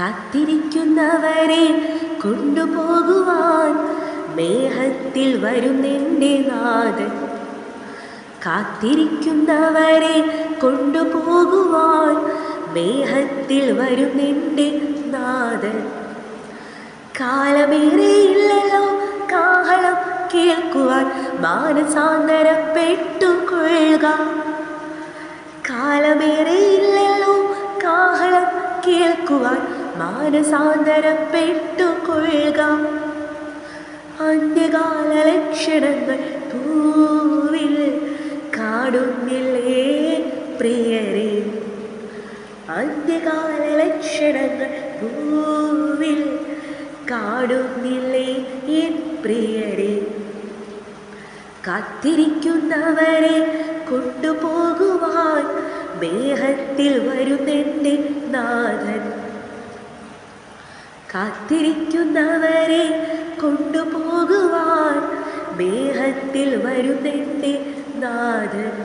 കാത്തിരിക്കുന്നവരെ കൊണ്ടുപോകുവാൻ മേഹത്തിൽ വരുന്നെന്റെ നാഥൻ. കാത്തിരിക്കുന്നവരെ കൊണ്ടുപോകുവാൻ മേഹത്തിൽ വരുന്നെന്റെ നാഥൻ. കാലമേറെയില്ലല്ലോ കാഹളം കേൾക്കുവാൻ മാനസാന്തരപ്പെട്ടു കൊള്ളുക. കാലമേറെയില്ലല്ലോ കാഹളം കേൾക്കുവാൻ മാനസാന്തരപ്പെട്ടു അന്യകാല ലക്ഷണങ്ങൾ പൂവിൽ കാണുന്നില്ലേ പ്രിയരെ? അന്ത്യകാല ലക്ഷണങ്ങൾ പൂവിൽ കാണുന്നില്ലേ എൻ പ്രിയരെ? കാത്തിരിക്കുന്നവരെ കൊണ്ടുപോകുവാൻ മേഹത്തിൽ വരുന്നെന്റെ നാഥൻ. കാത്തിരിക്കുന്നവരെ കൊണ്ടുപോകുവാൻ മേഹത്തിൽ വരുന്നെന്റെ നാഥൻ.